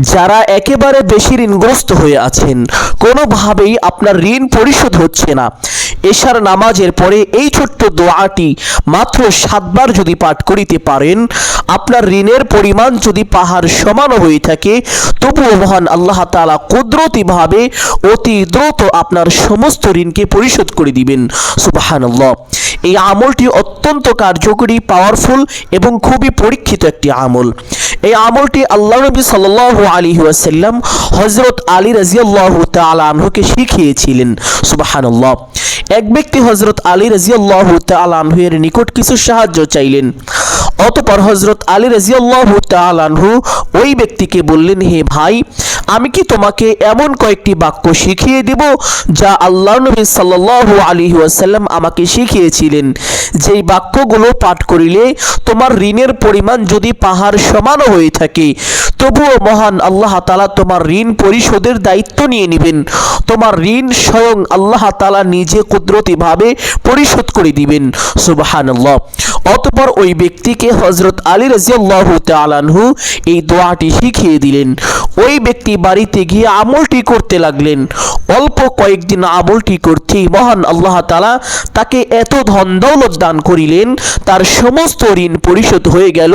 যারা একেবারে বেশি ঋণগ্রস্ত হয়ে আছেন, কোনোভাবেই আপনার ঋণ পরিশোধ হচ্ছে না। এশার নামাজের পরে এই ছোট্ট দোয়াটি মাত্র সাতবার যদি পাঠ করিতে পারেন, আপনার ঋণের পরিমাণ যদি পাহাড় সমান হয়ে থাকে, তবুও মহান আল্লাহ তালা কুদরতিভাবে অতি দ্রুত আপনার সমস্ত ঋণকে পরিশোধ করে দিবেন। সুবাহানল্লাহ। এই আমলটি অত্যন্ত কার্যকরী পাওয়ারফুল এবং খুবই পরীক্ষিত একটি আমল। এই আমলটি আল্লাহ নবী সাল আলী ওয়াসাল্লাম হজরত আলী রাজিয়াল্লাহ তালা আনহুকে শিখিয়েছিলেন। সুবাহানল্লাহ। এক ব্যক্তি হজরত আলী রাজিয়াল্লাহ তালা আনহুয়ের নিকট কিছু সাহায্য চাইলেন। অতপর হজরত আলী রাজিয়াল্লাহ তালানহু ওই ব্যক্তিকে বললেন, হে ভাই, আমি কি তোমাকে এমন কয়েকটি বাক্য শিখিয়ে দেব যা আল্লাহ নবী সাল্লাহ আলী ওয়াসাল্লাম আমাকে শিখিয়েছিলেন? যেই বাক্যগুলো পাঠ করিলে তোমার ঋণের পরিমাণ যদি পাহাড় সমানও হয়ে থাকে তবুও মহান আল্লাহ তালা তোমার ঋণ পরিশোধের দায়িত্ব নিয়ে নেবেন। তোমার ঋণ স্বয়ং আল্লাহ তালা নিজে কুদরতিভাবে পরিশোধ করে দিবেন। সুবাহান অতপর ওই ব্যক্তিকে হজরত আলী রাজিয়াল্লাহ তালানহু এই দোয়াটি শিখিয়ে দিলেন। ওই ব্যক্তি বাড়িতে গিয়ে আমলটি করতে লাগলেন। অল্প কয়েকদিন আমলটি করতেই মহান আল্লাহ তালা তাকে এত ধন দৌলত দান করিলেন, তার সমস্ত ঋণ পরিশোধ হয়ে গেল,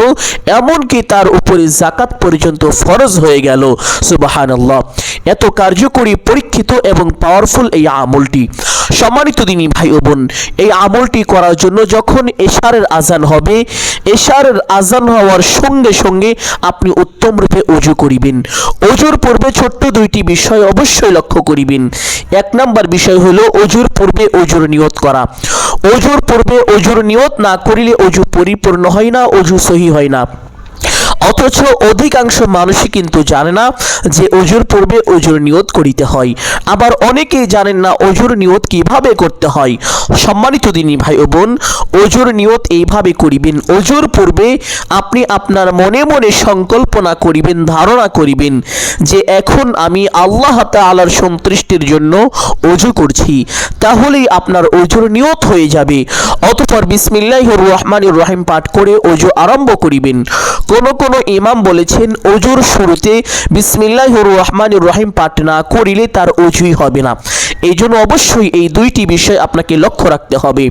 এমনকি তার উপরে জাকাত পর্যন্ত ফরজ হয়ে গেল। সুবাহান আল্লাহ এত কার্যকরী, পরীক্ষিত এবং পাওয়ারফুল এই আমলটি। সম্মানিত দিনী ভাই ও বোন, এই আমলটি করার জন্য যখন এশারের আজান হবে, এশারের আজান হওয়ার সঙ্গে সঙ্গে আপনি উত্তম রূপে অজু করিবেন। অজুর পূর্বে ছোট্ট দুইটি বিষয় অবশ্যই লক্ষ্য করিবেন। এক নাম্বার বিষয় হলো অজুর পূর্বে অজুর নিয়ত করা। অজুর পূর্বে অজুর নিয়ত না করিলে অজু পরিপূর্ণ হয় না অজু সহি হয় না। অথচ অধিকাংশ মানুষই কিন্তু জানে না যে অজুর পূর্বে অজুর নিয়ত করিতে হয়। আবার অনেকেই জানেন না অজুর নিয়ত কীভাবে করতে হয়। সম্মানিত দিনী ভাই ও বোন অজুর নিয়ত এইভাবে করিবেন অজুর পূর্বে আপনি আপনার মনে মনে সংকল্পনা করিবেন, ধারণা করিবেন যে এখন আমি আল্লাহ তাআলার সন্তুষ্টির জন্য অজু করছি। তাহলেই আপনার অজুর নিয়ত হয়ে যাবে। অতপর বিসমিল্লাহির রহমানির রহিম পাঠ করে অজু আরম্ভ করিবেন। কোন কোন ইমাম বলেছেন, অজুর শুরুতে বিসমিল্লাহ রহমান রহিম পাঠ না করিলে তার অজুই হবে না। এই জন্য অবশ্যই এই দুইটি বিষয় আপনাকে লক্ষ্য রাখতে হবে।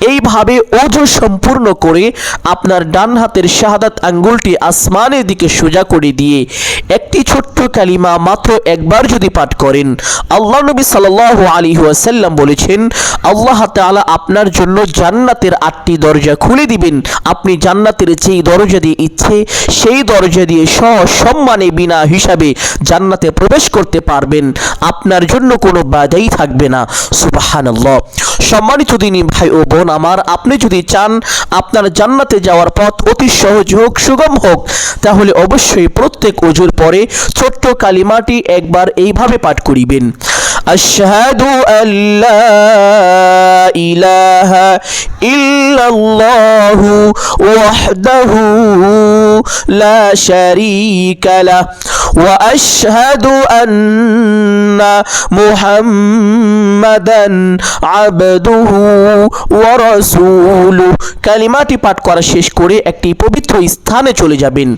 এইভাবে অজু সম্পূর্ণ করে আপনার ডান হাতের শাহাদাত আঙ্গুলটি আসমানের দিকে সোজা করে দিয়ে একটি ছোট্ট কালিমা মাত্র একবার যদি পাঠ করেন। আল্লাহ নবী সাল্লাহ আলী ওয়াসাল্লাম বলেছেন, আল্লাহ তাআলা আপনার জন্য জান্নাতের আটটি দরজা খুলে দিবেন। আপনি জান্নাতের যেই দরজা দিয়ে ইচ্ছে, সেই দরজা দিয়ে সসম্মানে বিনা হিসাবে জান্নাতে প্রবেশ করতে পারবেন। আপনার জন্য কোনো বাধাই থাকবে না। সুবাহানাল্লাহ। সম্মানিত দিনী ভাই ও বোন আমার, আপনি যদি চান আপনার জান্নাতে যাওয়ার পথ অতি সহজ হোক, সুগম হোক, তাহলে অবশ্যই প্রত্যেক অজুর পরে ছোট্ট কালিমাটি একবার এইভাবে পাঠ করিবেন। আশহাদু আল্লা ইলাহা ইল্লাল্লাহু ওয়াহদাহু লা শারীকা লাহ ওয়া আশহাদু আন্না মুহাম্মাদান আবদুহু ওয়া রাসূলুহু। কালিমাটি পাঠ করা শেষ করে একটি পবিত্র স্থানে চলে যাবেন।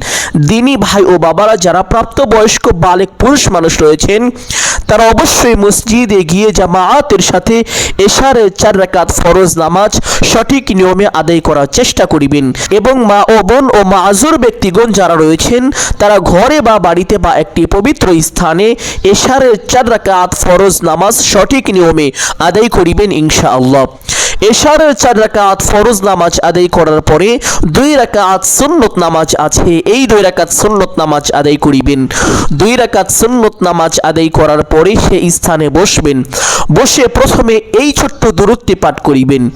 দিনী ভাই ও বাবারা, যারা প্রাপ্তবয়স্ক বালেক পুরুষ মানুষ রয়েছেন, তারা অবশ্যই মসজিদে গিয়ে জামায়াতের সাথে এশারের চার রাকাত ফরজ নামাজ সঠিক নিয়মে আদায় করার চেষ্টা করিবেন এবং মা ও বোন ও মাজুর ব্যক্তিগণ যারা রয়েছেন, তারা ঘরে বা বাড়িতে বা একটি পবিত্র স্থানে এশারের চার রাকাত ফরজ নামাজ সঠিক নিয়মে আদায় করিবেন ইনশাআল্লাহ। এশার চার রাকাত ফরজ নামাজ আদায় করার পরে দুই রাকাত সুন্নত নামাজ আছে, এই দুই রাকাত সুন্নত নামাজ আদায় করিবেন। দুই রাকাত সুন্নত নামাজ আদায় করার পরে সে স্থানে সেখানে বসবেন। বসে প্রথমে এই ছোট্ট দূরত্বে পাঠ করিবেন।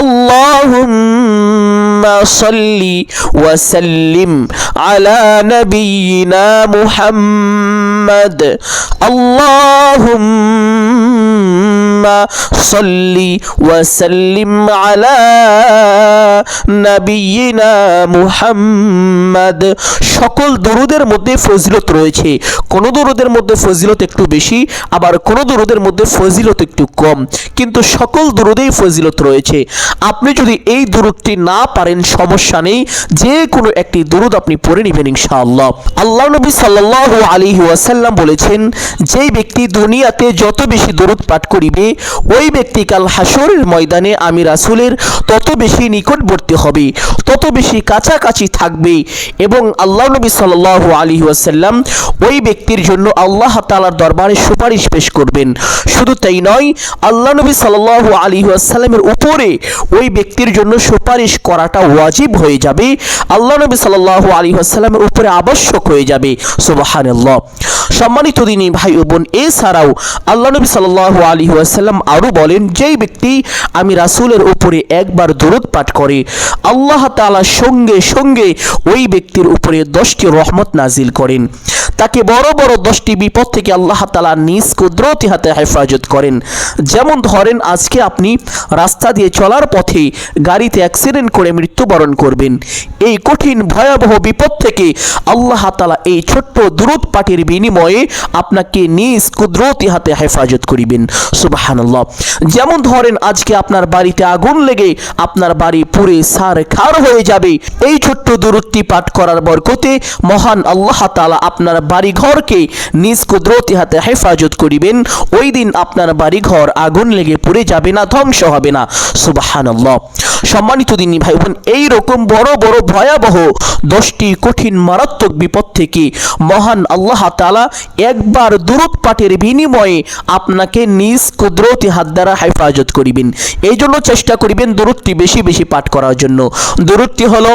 আল্লাহুম্মা সল্লি ওয়া সাল্লিম আলা নবীনা মুহাম্মদ। আল্লাহুম্মা সাল্লি ওয়া সাল্লিম আলা নাবিয়িনা মুহাম্মদ। সকল দরুদের মধ্যে ফজিলত রয়েছে। কোন দরুদের মধ্যে ফজিলত একটু বেশি, আবার কোন দরুদের মধ্যে ফজিলত একটু কম। কিন্তু সকল দরুদেই ফজিলত রয়েছে। আপনি যদি এই দরুদটি না পারেন, সমস্যা নেই। যে কোনো একটি দরুদ আপনি পড়ে নেবেন ইনশাআল্লাহ। আল্লাহ নবী সাল্লাল্লাহু আলাইহি ওয়াসাল্লাম বলেছেন, যেই ব্যক্তি দুনিয়াতে যত বেশি দরুদ পাঠ করিবে, ওই ব্যক্তি কাল হাসরের ময়দানে আমি রাসূলের তত বেশি নিকটবর্তী হবে, তত বেশি কাছাকাছি থাকবে। এবং আল্লাহ নবী সাল্লাল্লাহু আলাইহি ওয়াসাল্লাম ওই ব্যক্তির জন্য আল্লাহ তাআলার দরবারে সুপারিশ পেশ করবেন। শুধু তাই নয়, আল্লাহ নবী সাল্লাল্লাহু আলাইহি ওয়াসাল্লামের উপরে ওই ব্যক্তির জন্য সুপারিশ করাটা ওয়াজিব হয়ে যাবে। আল্লাহ নবী সাল্লাল্লাহু আলাইহি ওয়াসাল্লামের উপরে আবশ্যক হয়ে যাবে। সম্মানিত দিনী ভাই ও বোন, এছাড়াও আল্লাহ নবী সাল্লাল্লাহু আলাইহি ওয়াসাল্লাম আরও বলেন, যেই ব্যক্তি আমি রাসূলের উপরে একবার দরুদ পাঠ করে আল্লাহ তালা সঙ্গে সঙ্গে ওই ব্যক্তির উপরে দশটি রহমত নাজিল করেন। তাকে বড় বড় দশটি বিপদ থেকে আল্লাহ তালা নিজ কুদরতি হাতে হেফাজত করেন। যেমন ধরেন, আজকে আপনি রাস্তা দিয়ে চলার পথে গাড়িতে অ্যাক্সিডেন্ট করে মৃত্যুবরণ করবেন। এই কঠিন, ভয়াবহ বিপদ থেকে আল্লাহ তাআলা এই ছোট্ট দূরত পাটির বিনিময়ে আপনাকে নিজ কুদরতি হাতে হেফাজত করিবেন। সুবহানাল্লাহ। যেমন ধরেন, আজকে আপনার বাড়িতে আগুন লেগে আপনার বাড়ি পুরে সার খার হয়ে যাবে। এই ছোট্ট দূরত্বটি পাঠ করার বরকতে মহান আল্লাহ তাআলা আপনার বাড়ি ঘরকে নিজ কুদরতি হাতে হেফাজত করিবেন, ওই দিন আপনার বাড়ি ঘর আগুন লেগে পুড়ে যাবে না, ধ্বংস হবে না। সুবহানাল্লাহ। সম্মানিত দিনী ভাই বোন এইরকম বড় বড়, ভয়াবহ, দশটি কঠিন, মারাত্মক বিপদ থেকে মহান আল্লাহ তাআলা একবার দূরত পাঠের বিনিময়ে আপনাকে নিজ কুদরতি হাত দ্বারা হেফাজত করিবেন। এই জন্য চেষ্টা করিবেন দূরতটি বেশি বেশি পাঠ করার জন্য। দূরতটি হলো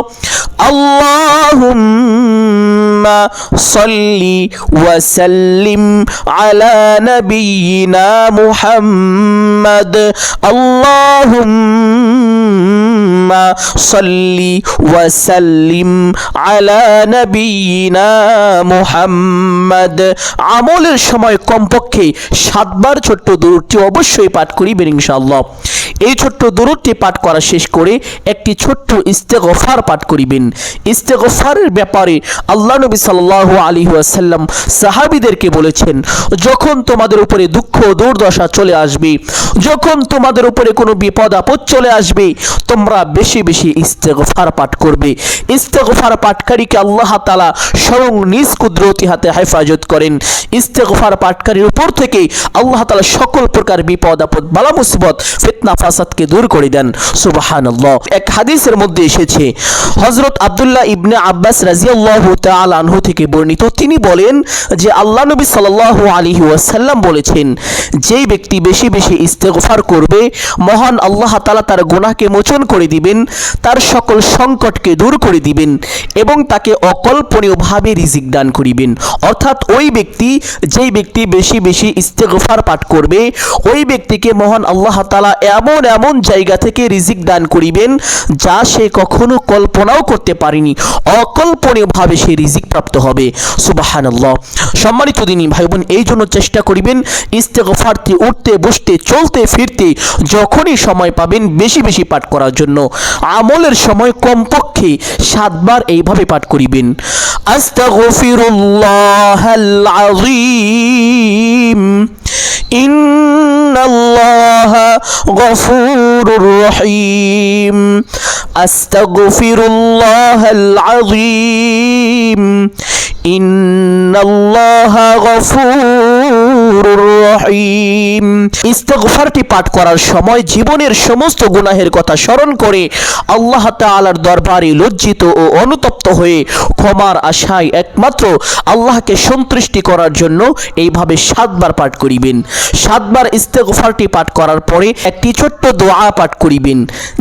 আল্লাহুম্মা সাল্লি ওয়াসাল্লিম আলা নবিয়িনা মুহাম্মদ সাল্লি ওয়াসাল্লিম আলা নবিয়িনা মুহাম্মদ। আমলের সময় কমপক্ষে সাতবার ছোট্ট দূরটি অবশ্যই পাঠ করিবেন ইনশাআল্লাহ। এই ছোট্ট দূরটি পাঠ করা শেষ করে একটি ছোট্ট ইস্তেগফার পাঠ করিবেন। ইস্তেগফারের ব্যাপারে আল্লাহ নবী সাল্লাল্লাহু আলাইহি ওয়াসাল্লাম সাহাবীদেরকে বলেছেন, যখন তোমাদের উপরে দুঃখ দুর্দশা চলে আসবে, যখন তোমাদের উপরে কোনো বিপদ আপদ চলে আসবে, তোমরা বেশি বেশি ইস্তেগফার পাঠ করবে। ইস্তেগফার পাঠকারীকে আল্লাহ তাআলা স্বয়ং নিজ কুদরতি হাতে হেফাজত করেন। ইস্তেগফার পাঠকারীর উপর থেকে আল্লাহ তাআলা সকল প্রকার বিপদ, আপদ, বালা মুসিবত, ফিতনা, ফাসাদকে দূর করে দেন। সুবহানাল্লাহ। এক হাদিসের মধ্যে এসেছে, হযরত আব্দুল্লাহ ইবনে আব্বাস রাদিয়াল্লাহু তাআলা আনহু থেকে বর্ণিত। তিনি বলেন যে, আল্লাহ নবী সাল্লাল্লাহু আলাইহি ওয়াসাল্লাম বলেছেন, যেই ব্যক্তি বেশি বেশি ইস্তেগফার করবে, মহান আল্লাহ তাআলা তার গুনাহকে মোচন করে দিবেন, তার সকল সংকটকে দূর করে দিবেন এবং তাকে অকল্পনীয়ভাবে রিজিক দান করিবেন। অর্থাৎ ওই ব্যক্তি, যেই ব্যক্তি বেশি বেশি ইস্তেগফার পাঠ করবে, ওই ব্যক্তিকে মহান আল্লাহ তাআলা এমন এমন জায়গা থেকে রিজিক দান করিবেন যা সে কখনো কল্পনাও করতে পারেনি। অকল্পনীয়ভাবে সে রিজিক প্রাপ্ত হবে। সুবাহানাল্লাহ। সম্মানিত দিনী ভাই বোন এই জন্য চেষ্টা করিবেন ইস্তেগফারতে উঠতে, বসতে, চলতে, ফিরতে, যখনই সময় পাবেন বেশি বেশি পাঠ করার জন্য। আমলের সময় কমপক্ষে সাতবার এইভাবে পাঠ করিবেন। আস্তাগফিরুল্লাহ আযীম ইন্নাল্লাহ গফুরুর রহিম আস্তাগফিরুল্লাহ আযীম ইস্তগফারটি পাঠ করার সময় জীবনের সমস্ত গুনাহের কথা স্মরণ করে আল্লাহ তালার দরবারে লজ্জিত ও অনুতপ্ত হয়ে ক্ষমার আশায় একমাত্র আল্লাহকে সন্তুষ্টি করার জন্য এইভাবে সাতবার পাঠ করিবেন। সাতবার ইস্তেগফারটি পাঠ করার পরে একটি ছোট্ট দোয়া পাঠ করিবেন।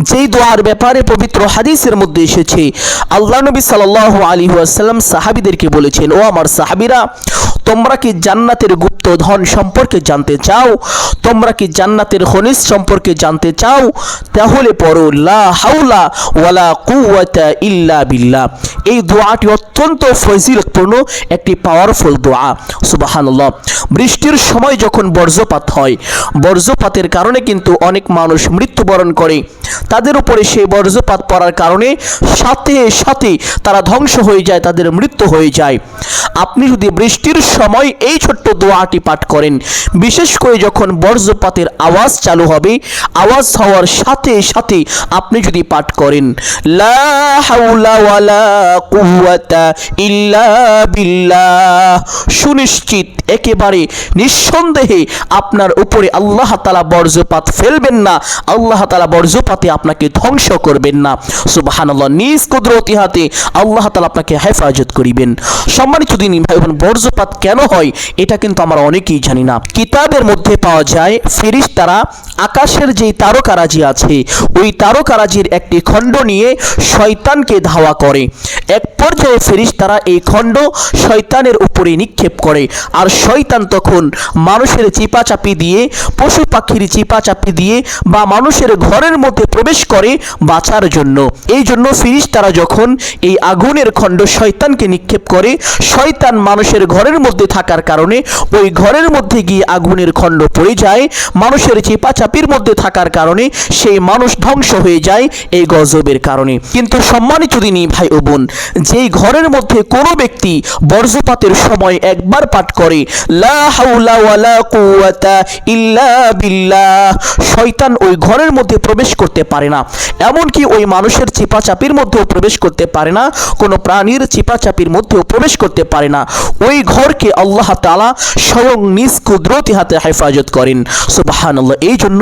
যেই দোয়ার ব্যাপারে পবিত্র হাদিসের মধ্যে এসেছে, আল্লাহ নবী সাল আলী ওয়াসাল্লাম সাহাবিদেরকে বলেছেন ও আমার সাহাবীরা তোমরা কি জান্নাতের গুপ্ত ধন সম্পর্কে জানতে চাও? তোমরা কি জান্নাতের খনিজ সম্পর্কে জানতে চাও? তাহলে পড়ো, লা হাওলা ওয়ালা কুওয়াতা ইল্লা বিল্লাহ। এই দোয়াটি অত্যন্ত ফজিলতপূর্ণ, একটি পাওয়ারফুল দোয়া। সুবহানাল্লাহ। বৃষ্টির সময় যখন বর্জ্যপাত হয় বর্জ্যপাতের কারণে কিন্তু অনেক মানুষ মৃত্যুবরণ করে। তাদের উপরে সেই বর্জ্যপাত পড়ার কারণে সাথে সাথে তারা ধ্বংস হয়ে যায়, তাদের মৃত্যু হয়ে যায়। আপনি যদি বৃষ্টির সময় এই ছোট্ট দোয়াটি পাঠ করেন। বিশেষ করে যখন বর্জ্যপাতের আওয়াজ চালু হবে, আওয়াজ হওয়ার সাথে সাথে আপনি যদি পাঠ করেন, লা ইল্লা সুনিশ্চিত, একেবারে নিঃসন্দেহে আপনার উপরে আল্লাহ তালা বর্জ্যপাত ফেলবেন না, আল্লাহ তালা বর্জ্যপাতে আপনাকে ধ্বংস করবেন না। সুবাহানাল্লাহ, নিজ কুদরতি হাতে আল্লাহ তালা আপনাকে হেফাজত করিবেন। সম্মানিত দিন ভাই বোন বর্জ্যপাত কেন হয়? এটা কিন্তু আমরা অনেকেই জানি না। কিতাবের মধ্যে পাওয়া যায় ফেরিস্তারা তারা আকাশের যেই তারকারাজি আছে, ওই তারকারাজির একটি খণ্ড নিয়ে শয়তানকে ধাওয়া করে। এক পর্যায়ে ফেরিস তারা এই খণ্ড শয়তানের উপরে নিক্ষেপ করে আর শয়তান তখন মানুষের চিপাচাপি দিয়ে, পশু পাখির চিপাচাপি দিয়ে বা মানুষের ঘরের মধ্যে প্রবেশ করে বাঁচার জন্য। এই জন্য ফিরিস তারা যখন এই আগুনের খণ্ড শয়তানকে নিক্ষেপ করে, শয়তান মানুষের ঘরের মধ্যে থাকার কারণে ওই ঘরের মধ্যে গিয়ে আগুনের খণ্ড পড়ে যায়, মানুষের চিপাচাপির মধ্যে থাকার কারণে সেই মানুষ ধ্বংস হয়ে যায় এই গজবের কারণে। কিন্তু সম্মানিত দিনী ভাই ও বোন, যেই ঘরের মধ্যে কোনো ব্যক্তি বর্জ্যপাতের সময় একবার পাঠ করে, লা হাওলা ওয়ালা কুওয়াতা ইল্লা বিল্লাহ শয়তান ওই ঘরের মধ্যে প্রবেশ করতে পারে না। এমনকি ওই মানুষের চিপাচাপির মধ্যেও প্রবেশ করতে পারে না, কোনো প্রাণীর চিপাচাপির মধ্যেও প্রবেশ করতে পারে না। ওই ঘরকে আল্লাহ তাআলা স্বয়ং নিজ কুদরতি হাতে হেফাজত করেন। সুবহানাল্লাহ, এই জন্য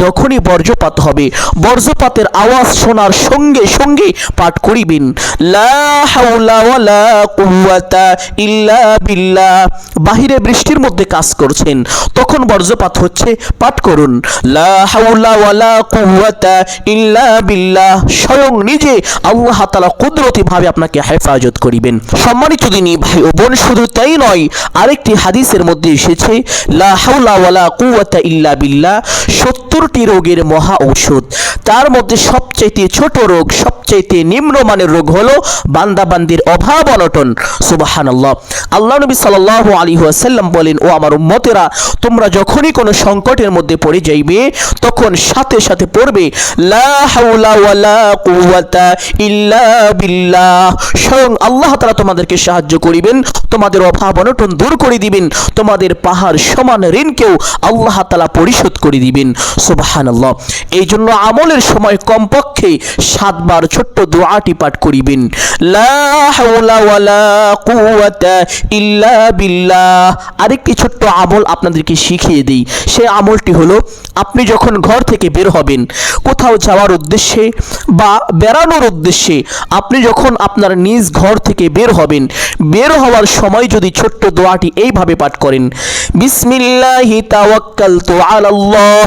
যখনই বর্জ্যপাত হবে, বর্জ্যপাতের আওয়াজ শোনার সঙ্গে সঙ্গে পাঠ করিবেন। বিল্লাহ। বাহিরে বৃষ্টির মধ্যে কাজ করছেন, তখন বর্জ্যপাত হচ্ছে, পাঠ করুন। বিল্লাহ। স্বয়ং নিজে আল্লাহ তাআলা কুদরতি ভাবে আপনাকে হেফাজত করিবেন। সম্মানিত দিনী ভাই ও বোন, শুধু তাই নয়, আরেকটি হাদিসের মধ্যে এসেছে, লা হাওলা ওয়ালা ইল্লা বিল্লাহ। সত্তরটি রোগের মহা ঔষধ। তার মধ্যে সবচাইতে ছোট রোগ, সবচাইতে নিম্নমানের রোগ হলো বান্দাবান্দির অভাব, অনটন। সুবাহানাল্লাহ। আল্লাহ নবী সাল্লাল্লাহু আলাইহি ওয়াসাল্লাম বলেন, ও আমার উম্মতেরা, তোমরা যখনই কোনো সংকটের মধ্যে পড়ে যাইবে, তখন সাথে সাথে পড়বে ইল্লা স্বয়ং আল্লাহ তাআলা তোমাদেরকে সাহায্য করিবেন, তোমাদের অভাব, অনটন দূর করে দিবেন, তোমাদের পাহাড় সমান ঋণকেও আল্লাহ তালা পরিশোধ করে দিবেন। সুবহানাল্লাহ। এই জন্য আমলের সময় কমপক্ষে সাতবার ছোট্ট দোয়াটি পাঠ করিবেন। ইল্লা বিল্লাহ। আরেকটি ছোট্ট আমল আপনাদেরকে শিখিয়ে দিই। সেই আমলটি হলো, আপনি যখন ঘর থেকে বের হবেন, কোথাও যাওয়ার উদ্দেশ্যে বা বেড়ানোর উদ্দেশ্যে আপনি যখন আপনার নিজ ঘর থেকে বের হবেন, বের হওয়ার সময় যদি ছোট্ট দোয়াটি এইভাবে পাঠ করেন, বিসমিল্লাহি তাওয়াক্কালতু আলাল্লাহ।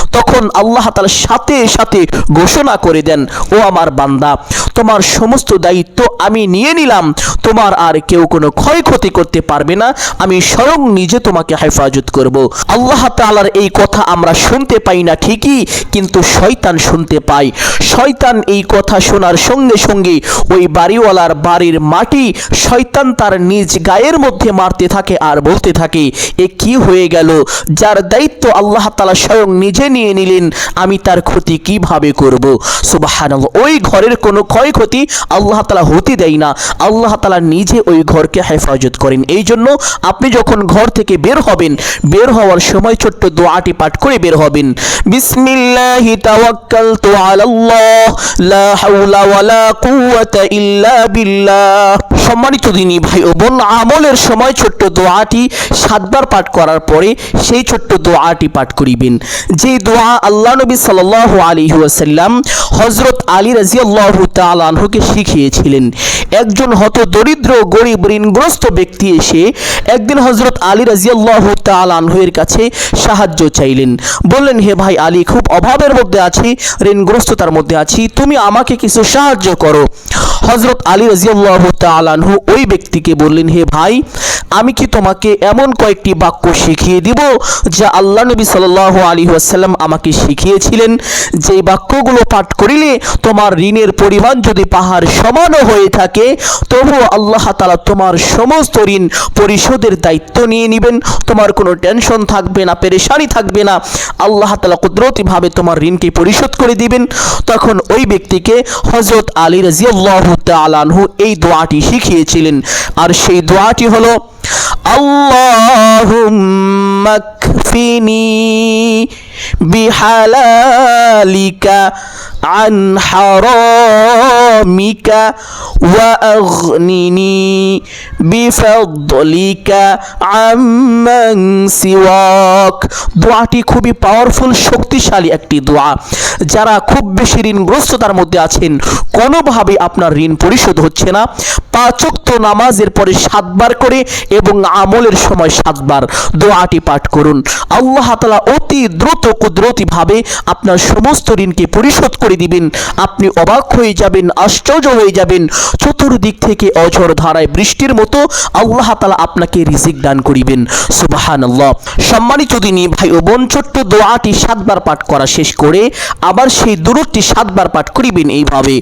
তখন আল্লাহ তাআলা সাথে সাথে ঘোষণা করে দেন, ও আমার বান্দা, তোমার সমস্ত দায়িত্ব আমি নিয়ে নিলাম, তোমার আর কেউ কোনো ক্ষয়ক্ষতি করতে পারবে না, আমি স্বয়ং নিজে তোমাকে হেফাজত করব। আল্লাহ তালার এই কথা আমরা শুনতে পাই না ঠিকই, কিন্তু শয়তান শুনতে পাই শয়তান এই কথা শোনার সঙ্গে সঙ্গে ওই বাড়িওয়ালার বাড়ির মাটি শয়তান তার নিজ গায়ের মধ্যে মারতে থাকে আর বলতে থাকে, এ কি হয়ে গেল? যার দায়িত্ব আল্লাহ তাআলা স্বয়ং নিজে নিয়ে নিলেন, আমি তার ক্ষতি কীভাবে করব? সুবহানাল্লাহ, ওই ঘরের কোনো ক্ষয়ক্ষতি আল্লাহ তাআলা হতে দেয় না। আল্লাহ তাআলা নিজে ওই ঘরকে হেফাজত করেন। এই জন্য আপনি যখন ঘর থেকে বের হবেন, বের হওয়ার সময় ছোট্ট দোয়াটি পাঠ করে বের হবেন। বিসমিল্লাহি লা হাওলা ওয়ালা কুওয়াতা ইল্লা বিল্লাহ। সম্মানিত দিনী ভাই ও বোন, আমলের সময় ছোট্ট দোয়াটি সাতবার পাঠ করার পরে সেই ছোট্ট দোয়াটি পাঠ করিবেন। যে দোয়া আল্লাহ নবী সাল্লাল্লাহু আলাইহি ওয়াসাল্লাম হযরত আলী রাদিয়াল্লাহু তাআলা আনহুকে শিখিয়েছিলেন। একজন হত দরিদ্র, গরিব, ঋণগ্রস্ত ব্যক্তি এসে একদিন হযরত আলী রাদিয়াল্লাহু তাআলা আনহুর কাছে সাহায্য চাইলেন। বললেন, হে ভাই আলী, খুব অভাবের মধ্যে আছি, ঋণগ্রস্ততার মধ্যে আছি, তুমি আমাকে কিছু সাহায্য করো। হজরত আলী রাজিয়াল্লাহ তালানহু ওই ব্যক্তিকে বললেন, হে ভাই, আমি কি তোমাকে এমন কয়েকটি বাক্য শিখিয়ে দিব যা আল্লাহ নবী সাল্লাহ আলী আসাল্লাম আমাকে শিখিয়েছিলেন, যে বাক্যগুলো পাঠ করিলে তোমার ঋণের পরিমাণ যদি পাহাড় সমানও হয়ে থাকে, তবুও আল্লাহ তালা তোমার সমস্ত ঋণ পরিশোধের দায়িত্ব নিয়ে নেবেন। তোমার কোনো টেনশন থাকবে না, পেরেশানি থাকবে না। আল্লাহ তালা কুদরতিভাবে তোমার ঋণকে পরিশোধ করে দিবেন। তখন ওই ব্যক্তিকে হজরত আলী রাজিয়াল্লাহ তালানহু এই দোয়াটি শিখিয়েছিলেন। আর সেই দোয়াটি হলো اللهم اكفني بحلالك عن حرامك واغنني بفضلك عمن سواك দোয়াটি খুবই পাওয়ারফুল শক্তিশালী একটি দোয়া যারা খুব বেশি ঋণগ্রস্ততার মধ্যে আছেন কোনোভাবে আপনার ঋণ পরিশোধ হচ্ছে না পাঁচক্ত নামাজের পরে সাতবার করে এবং আমলের সময় সাতবার দোয়াটি পাঠ করুন আল্লাহ তালা অতি দ্রুত কুদরতিভাবে আপনার সমস্ত ঋণকে পরিশোধ করে দিবেন। আপনি অবাক হয়ে যাবেন, আশ্চর্য হয়ে যাবেন। চতুর্দিক থেকে অঝড় ধারায় বৃষ্টির মতো আল্লাহ তালা আপনাকে রিজিক দান করিবেন। সুবাহান আল্লাহ সম্মানিত দিনী ভাই ও বোন, ছোট্ট দোয়াটি সাতবার পাঠ করা শেষ করে আবার সেই দূরটি সাতবার পাঠ করিবেন এইভাবে।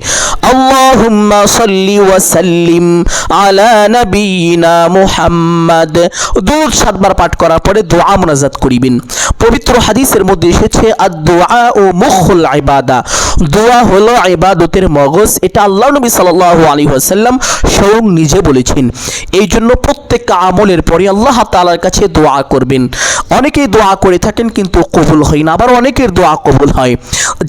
আল্লাহুম্মা সাল্লি ওয়া সাল্লিম আলা নবিয়িনা মুহাম্মদ। দূর সাতবার পাঠ করার পরে দোয়া মোনাজাত করিবেন। পবিত্র হাদিসের মধ্যে এসেছে আর দোয়া ও মুখুল ইবাদা। দোয়া হলো ইবাদতের মগজ, এটা আল্লাহ নবী সাল্লাল্লাহু আলাইহি ওয়াসাল্লাম স্বয়ং নিজে বলেছেন। এই জন্য প্রত্যেক আমলের পরে আল্লাহ তাআলার কাছে দোয়া করবেন। অনেকেই দোয়া করে থাকেন কিন্তু কবুল হয় না, আবার অনেকের দোয়া কবুল হয়।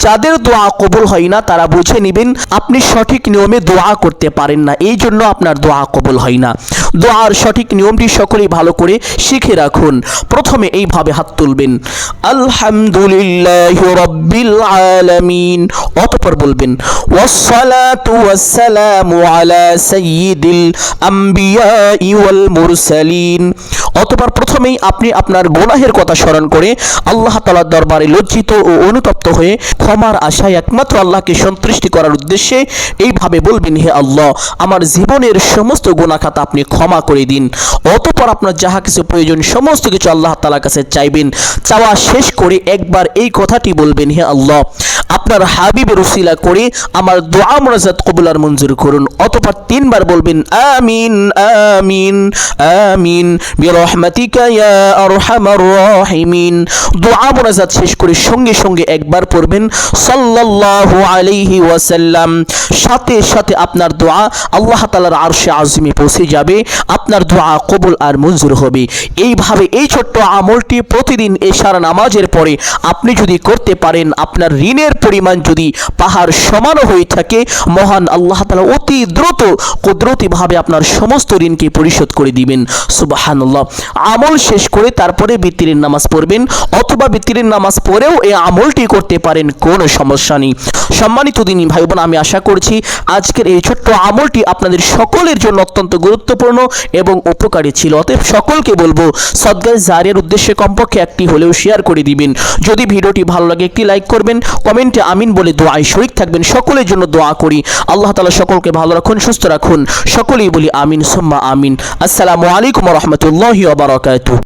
যাদের দোয়া কবুল হয় না, তারা বুঝে নেবেন, আপনি সঠিক নিয়মে দোয়া করতে পারেন না এই জন্য আপনার দোয়া কবুল হয় না। দোয়ার সঠিক নিয়মটি সকলেই ভালো করে শিখে রাখুন। প্রথমে এইভাবে হাত তুলবেন। আলহামদুলিল্লাহ রব্বিল আলামিন। অতঃপর বলবেন, ওয়াসসালাতু ওয়াসসালামু আলা সাইয়্যিদিল আমবিয়া ওয়াল মুরসালিন। অতঃপর প্রথমেই আপনি আপনার গুনাহের কথা স্মরণ করে আল্লাহ তালার দরবারে লজ্জিত ও অনুতপ্ত হয়ে ক্ষমার আশায় একমাত্র আল্লাহকে সন্তুষ্টি করার উদ্দেশ্যে এইভাবে বলবেন, হে আল্লাহ, আমার জীবনের সমস্ত গুণাখাতা আপনি ক্ষমা করে দিন। অতপর আপনার যাহা কিছু প্রয়োজন, সমস্ত কিছু আল্লাহ তালার কাছে চাইবেন। চাওয়া শেষ করে একবার এই কথাটি বলবেন, হে আল্লাহ, আপনার হাবিবের উসিলা করে আমার দোয়া মোনাজাত কবুল আর মঞ্জুর করুন। অতপর তিনবার বলবেন, আমিন আমিন আমিন। শেষ করে সঙ্গে সঙ্গে একবার পড়বেন। সাল্লাল্লাহু আলাইহি ওয়াসাল্লাম। সাথে সাথে আপনার দোয়া আল্লাহ তাআলার আরশে আযমে পৌঁছে যাবে। আপনার দোয়া কবুল আর মঞ্জুর হবে। এইভাবে এই ছোট্ট আমলটি প্রতিদিন এশার নামাজের পরে আপনি যদি করতে পারেন, আপনার ঋণের পরিমাণ যদি পাহাড় সমানও হয়ে থাকে, মহান আল্লাহ তাআলা অতি দ্রুত, কুদরতিভাবে আপনার সমস্ত ঋণকে পরিশোধ করে দিবেন। সুবহানাল্লাহ। আমল শেষ করে তারপরে বিতিরের নামাজ পড়বেন অথবা বিতিরের নামাজ পড়েও এই আমলটি করতে পারেন, কোনো সমস্যা নেই। সম্মানিত দিনী ভাই বোন আমি আশা করছি আজকের এই ছোট্ট আমলটি আপনাদের সকলের জন্য অত্যন্ত গুরুত্বপূর্ণ এবং উপকারী ছিল। অতএব সকলকে বলব, সদ্গায় জারিয়ার উদ্দেশ্যে কমপক্ষে একটি হলেও শেয়ার করে দিবেন। যদি ভিডিওটি ভালো লাগে, একটি লাইক করবেন, কমেন্টে আমিন বলে দোয়ায় শরিক থাকবেন। সকলের জন্য দোয়া করি। আল্লাহ তালা সকলকে ভালো রাখুন, সুস্থ রাখুন। সকলেই বলি আমিন, সুম্মা আমিন। আসসালামু আলাইকুম রহমতুল্লাহ বারকাতু